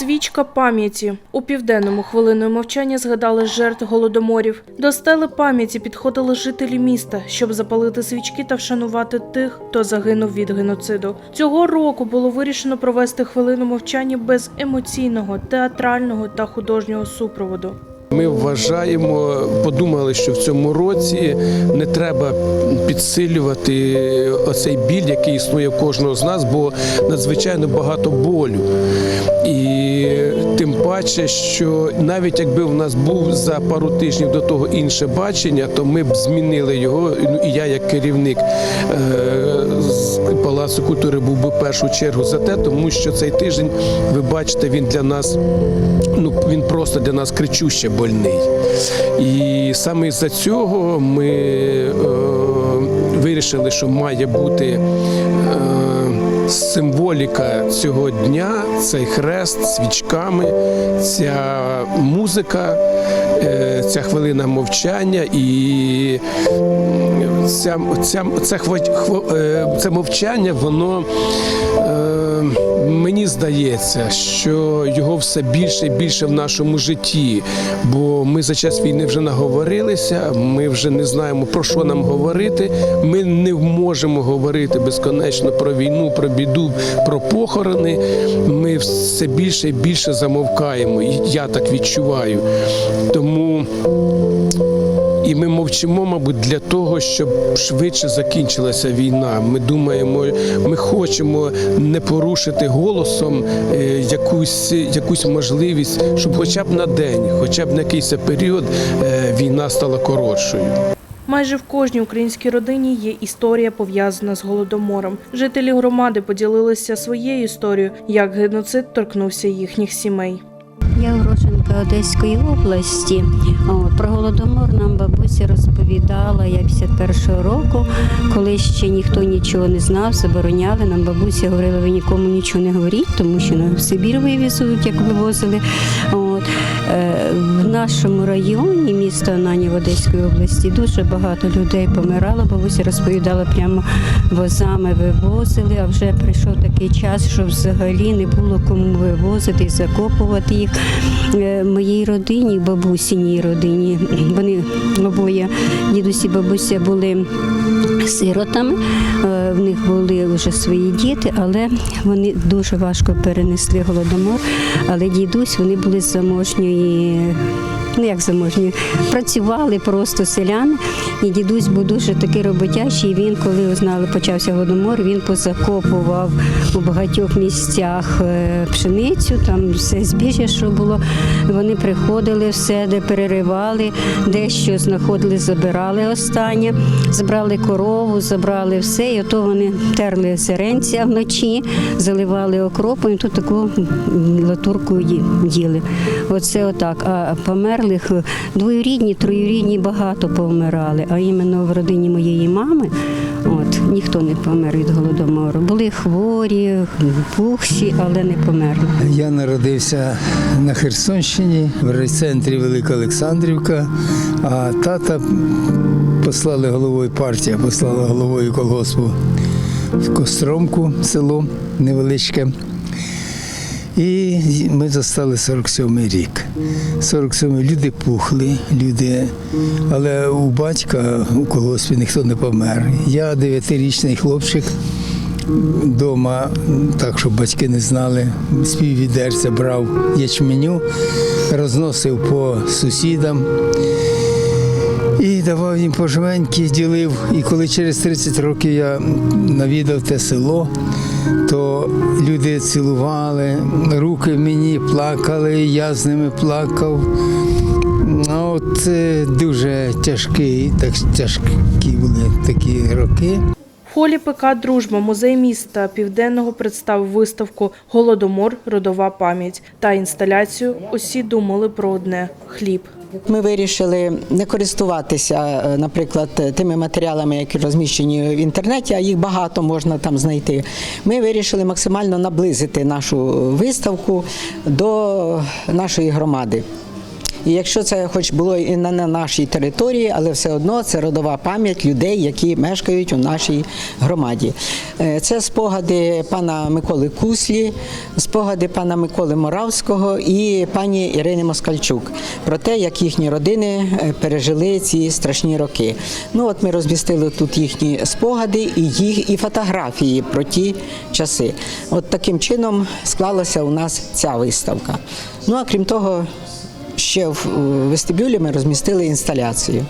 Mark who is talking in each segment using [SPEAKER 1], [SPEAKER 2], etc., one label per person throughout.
[SPEAKER 1] Свічка пам'яті у південному хвилиною мовчання згадали жертв голодоморів. До стели пам'яті підходили жителі міста, щоб запалити свічки та вшанувати тих, хто загинув від геноциду. Цього року було вирішено провести хвилину мовчання без емоційного, театрального та художнього супроводу.
[SPEAKER 2] Ми вважаємо, подумали, що в цьому році не треба підсилювати оцей біль, який існує в кожного з нас, бо надзвичайно багато болю. І тим паче, що навіть якби в нас був за пару тижнів до того інше бачення, то ми б змінили його. Ну і я, як керівник е, Палацу культури, був би в першу чергу за те, тому що цей тиждень, ви бачите, він для нас ну він просто для нас кричуще больний. І саме з-за цього ми е, вирішили, що має бути. Символіка цього дня цей хрест свічками, ця музика, е, ця хвилина мовчання і ця, ця, це, е, це мовчання, воно е, мені здається, що його все більше і більше в нашому житті. Бо ми за час війни вже наговорилися, ми вже не знаємо про що нам говорити. Ми не можемо говорити безконечно про війну, про біду, про похорони. Ми все більше і більше замовкаємо. Я так відчуваю. Тому. І ми мовчимо, мабуть, для того, щоб швидше закінчилася війна. Ми думаємо, ми хочемо не порушити голосом е, якусь, якусь можливість, щоб хоча б на день, хоча б на якийсь період е, війна стала коротшою.
[SPEAKER 1] Майже в кожній українській родині є історія пов'язана з голодомором. Жителі громади поділилися своєю історією, як геноцид торкнувся їхніх сімей.
[SPEAKER 3] Я уроженка Одеської області. Про голодомор нам бабуся розповідала я 51-го року, коли ще ніхто нічого не знав, забороняли. Нам бабуся говорила, ви нікому нічого не говоріть, тому що на Сибір вивезуть, як вивозили. От. Е, В нашому районі, міста Ананів Одеської області, дуже багато людей помирало. Бабуся розповідала, прямо возами вивозили, а вже прийшов такий час, що взагалі не було кому вивозити і закопувати їх. Моїй родині, бабусіній родині, вони обоє дідусь і бабуся були сиротами. Е, В них були вже свої діти, але вони дуже важко перенесли голодомор. Але дідусь вони були з заможньої. Ну, як заможні, працювали просто селяни. І дідусь був дуже такий роботящий. Він, коли узнали, почався голодомор, він позакопував у багатьох місцях е, пшеницю, там все збіжжя, що було. Вони приходили все, де переривали, дещо знаходили, забирали останнє, забрали корову, забрали все. І ото вони терли сиренця вночі, заливали окропом, і тут таку латурку їли. Оце отак. А померлих е, двоюрідні, троюрідні багато повмирали. А іменно в родині моєї мами от, ніхто не помер від голодомору. Були хворі, пухші, але не померли.
[SPEAKER 4] Я народився на Херсонщині, в райцентрі Велика Олександрівка, а тата послали головою партія, послала головою колгоспу в Костромку, село невеличке. І ми застали 47-й рік. 47-й люди пухли, люди, але у батька у колгоспі ніхто не помер. Я дев'ятирічний хлопчик, Дома, так щоб батьки не знали, з піввідерця брав ячменю, розносив по сусідам і давав їм пожменьки, ділив. І коли через 30 років я навідав те село, то люди цілували, руки мені плакали, я з ними плакав. А От дуже тяжкі, так тяжкі були такі роки.
[SPEAKER 1] В холі ПК Дружба музей міста Південного представив виставку Голодомор, родова пам'ять та інсталяцію Усі думали про одне хліб.
[SPEAKER 5] Ми вирішили не користуватися, е, наприклад, тими матеріалами, які розміщені в інтернеті, а їх багато можна там знайти. Ми вирішили максимально наблизити нашу виставку до нашої громади. І якщо це хоч було і не на нашій території, але все одно це родова пам'ять людей, які мешкають у нашій громаді. Е, Це спогади пана Миколи Куслі, спогади пана Миколи Моравського і пані Ірини Москальчук про те, як їхні родини е, пережили ці страшні роки. Ну от ми розмістили тут їхні спогади і їх і фотографії про ті часи. От таким чином склалася у нас ця виставка. Ну а крім того, ще в вестибюлі ми розмістили інсталяцію.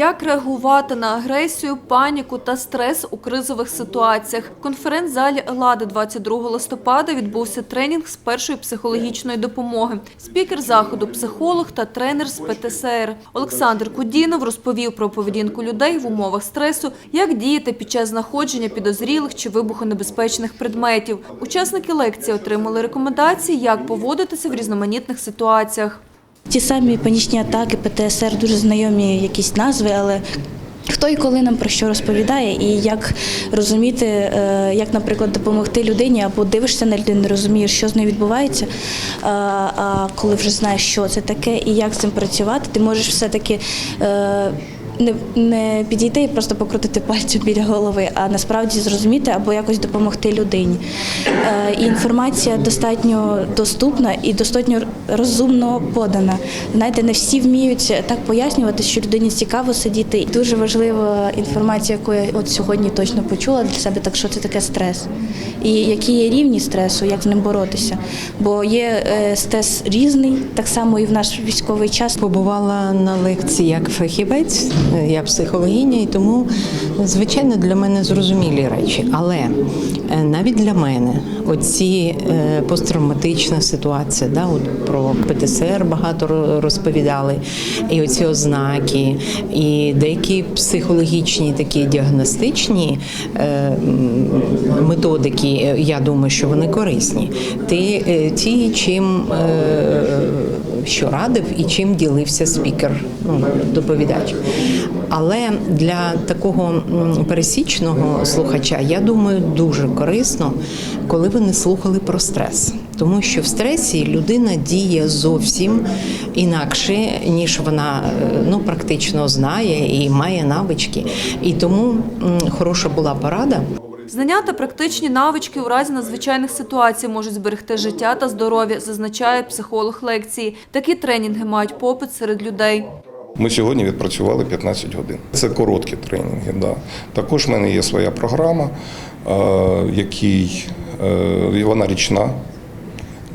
[SPEAKER 6] Як реагувати на агресію, паніку та стрес у кризових ситуаціях? Конференц-залі Лади 22 листопада відбувся тренінг з першої психологічної допомоги. Спікер заходу, психолог та тренер з ПТСР. Олександр Кудінов розповів про поведінку людей в умовах стресу, як діяти під час знаходження підозрілих чи вибухонебезпечних предметів. Учасники лекції отримали рекомендації, як поводитися в різноманітних ситуаціях.
[SPEAKER 7] Ті самі панічні атаки, ПТСР, дуже знайомі якісь назви, але хто і коли нам про що розповідає, і як розуміти, е, як, наприклад, допомогти людині, або дивишся на людину, розумієш, що з нею відбувається. А, А коли вже знаєш, що це таке і як з цим працювати, ти можеш все-таки. Не, не підійти і просто покрутити пальцем біля голови, а насправді зрозуміти або якось допомогти людині. Е, і інформація достатньо доступна і достатньо розумно подана. Знаєте, не всі вміють так пояснювати, що людині цікаво сидіти. І дуже важлива інформація, яку я от сьогодні точно почула для себе, так що це таке стрес. І які є рівні стресу, як з ним боротися. Бо є е, стрес різний, так само і в наш військовий час.
[SPEAKER 8] Побувала на лекції як фахівець, я психологиня, і тому, звичайно, для мене зрозумілі речі. Але е, навіть для мене оці е, посттравматична ситуація, да, от про ПТСР багато розповідали, і оці ознаки, і деякі психологічні такі діагностичні е, методики, я думаю, що вони корисні. Ти ті, чим що радив і чим ділився спікер, ну, доповідач. Але для такого пересічного слухача, я думаю, дуже корисно, коли вони слухали про стрес. Тому що в стресі людина діє зовсім інакше, ніж вона е, ну, практично знає і має навички. І тому хороша була порада.
[SPEAKER 6] Знання та практичні навички у разі надзвичайних ситуацій можуть зберегти життя та здоров'я, зазначає психолог лекції. Такі тренінги мають попит серед людей.
[SPEAKER 9] Ми сьогодні відпрацювали 15 годин. Це короткі тренінги. Да. Також в мене є своя програма, е, який, е, вона річна.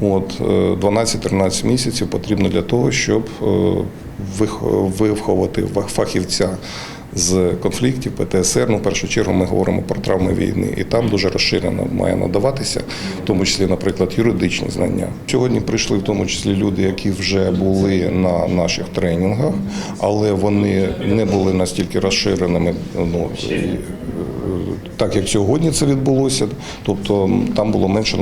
[SPEAKER 9] От, е, 12-13 місяців потрібно для того, щоб е, виховати фахівця з конфліктів, ПТСР. Ну, в першу чергу ми говоримо про травми війни, і там дуже розширено має надаватися, в тому числі, наприклад, юридичні знання. Сьогодні прийшли в тому числі люди, які вже були на наших тренінгах, але вони не були настільки розширеними. Ну, так як сьогодні це відбулося, тобто там було менше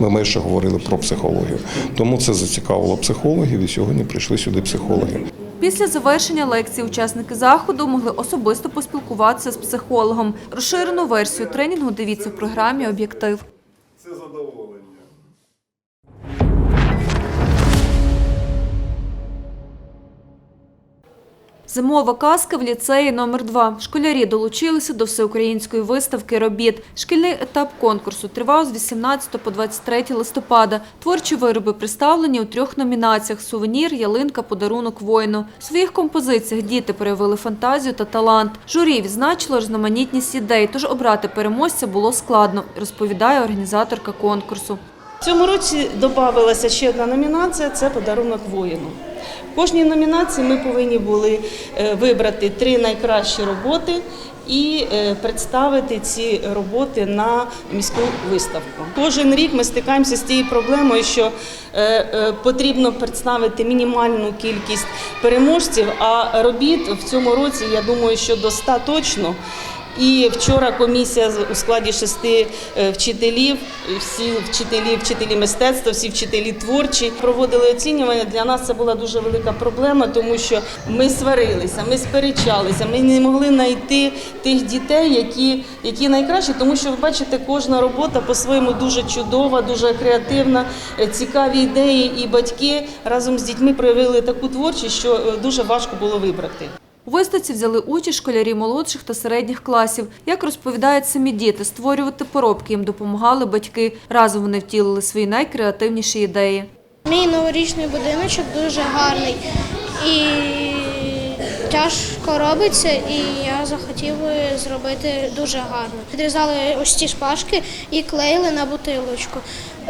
[SPEAKER 9] ми менше говорили про психологію. Тому це зацікавило психологів, і сьогодні прийшли сюди психологи.
[SPEAKER 6] Після завершення лекції учасники заходу могли особисто поспілкуватися з психологом. Розширену версію тренінгу дивіться в програмі Об'єктив. Зимова казка в ліцеї номер 2 Школярі долучилися до всеукраїнської виставки робіт. Шкільний етап конкурсу тривав з 18 по 23 листопада. Творчі вироби представлені у трьох номінаціях: сувенір, ялинка, подарунок воїну. В своїх композиціях діти проявили фантазію та талант. Журі відзначило різноманітність ідей, тож обрати переможця було складно, розповідає організаторка конкурсу.
[SPEAKER 10] Цьому році додавалася ще одна номінація це подарунок воїну. Кожній номінації ми повинні були е, вибрати три найкращі роботи і е, представити ці роботи на міську виставку. Кожен рік ми стикаємося з тією проблемою, що е, потрібно представити мінімальну кількість переможців, а робіт в цьому році, я думаю, що до 100 точно. І вчора комісія у складі шести е, вчителів, всі вчителі, вчителі мистецтва, всі вчителі творчі проводили оцінювання. Для нас це була дуже велика проблема, тому що ми сварилися, ми сперечалися, ми не могли знайти тих дітей, які, які найкращі, тому що ви бачите, кожна робота по-своєму дуже чудова, дуже креативна, е, цікаві ідеї, і батьки разом з дітьми проявили таку творчість, що е, дуже важко було вибрати.
[SPEAKER 6] У виставці взяли участь школярі молодших та середніх класів. Як розповідають самі діти, створювати поробки їм допомагали батьки. Разом вони втілили свої найкреативніші ідеї.
[SPEAKER 11] Мій новорічний будиночок дуже гарний і тяжко робиться, і я захотів зробити дуже гарно. Підрізали ось ці шпажки і клеїли на бутилочку.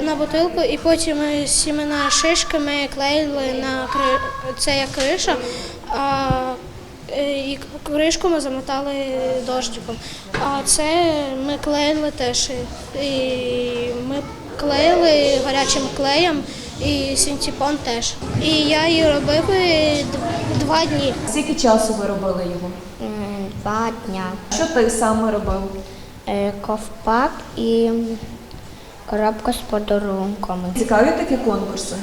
[SPEAKER 11] На бутилку, і потім сімена шишки ми клеїли на кри... це як криша, а і кришку ми замотали дождиком. А це ми клеїли теж. І ми клеїли гарячим клеєм і синтепон теж. І я її робив е, два дні.
[SPEAKER 6] Скільки часу ви робили його?
[SPEAKER 11] Два дня.
[SPEAKER 6] Що ти саме робив?
[SPEAKER 11] Е, Ковпак і коробка з подарунками.
[SPEAKER 6] Цікаві такі конкурси.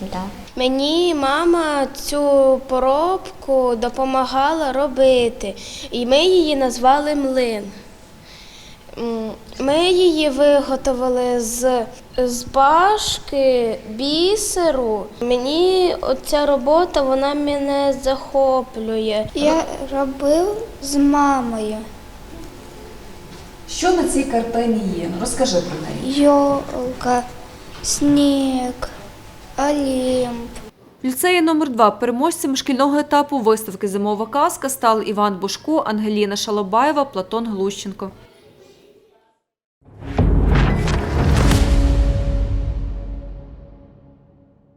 [SPEAKER 11] Да. Мені мама цю поробку допомагала робити, і ми її назвали млин. Ми її виготовили з, з башки, бісеру. Мені оця робота вона мене захоплює. Я робив з мамою.
[SPEAKER 6] Що на цій картині є? Розкажи про неї.
[SPEAKER 11] Йолка, сніг, олімп.
[SPEAKER 6] Ліцеї номер 2 переможцями шкільного етапу виставки Зимова казка стали Іван Бушко, Ангеліна Шалобаєва, Платон Глущенко.